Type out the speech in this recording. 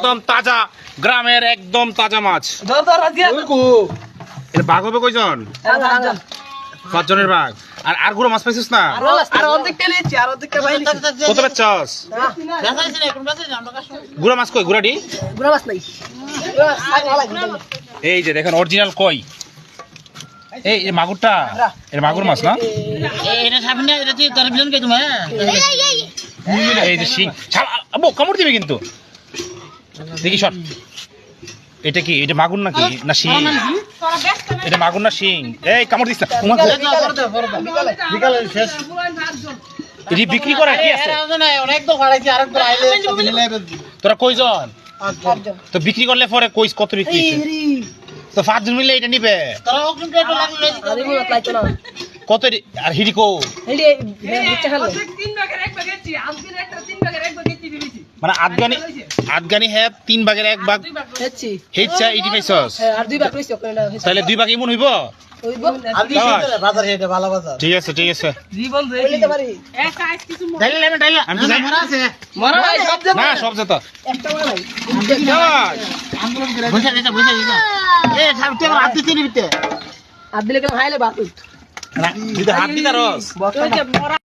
একদম তাজা গ্রামের একদম তাজা মাছ। বাঘ হবে কয়জন? পাঁচজনের বাঘ। আর আরগুলো মাছ পাইছিস না? আর অর্ধেকটা নিয়েছি আর অর্ধেকটা ভাই কত বেচছস গুড়া মাছ কই? গুড়াটি মাছ নাই। এই যে দেখেন অরিজিনাল কই? এই এই মাগুরটা? এটা মাগুর মাছ না? এটা সামনে এটা তুই তার বিজন কে তুমি এই যে শিং। ছাড়া আব্বু কামড় দিবে কিন্তু। দেখি সর এটা কি এটা মাগুর নাকি না শিং এটা মাগুর না শিং এই কামড় দিস না উমা, এটি বিক্রি করে কি আছে তোরা কয়জন তো বিক্রি করলে পরে কই কত বিক্রি তো পাঁচজন মিলে এটা নিবে কত আর হিডি কো মানে আফগানি আফগানি হ্যাঁ তিন ভাগের এক ভাগ হেইচা এইটি পাইছস তাহলে দুই ভাগ ইমন হইব? ঠিক আছে ঠিক আছে। না সব যেত হাত দিতে দিলে হাত রস।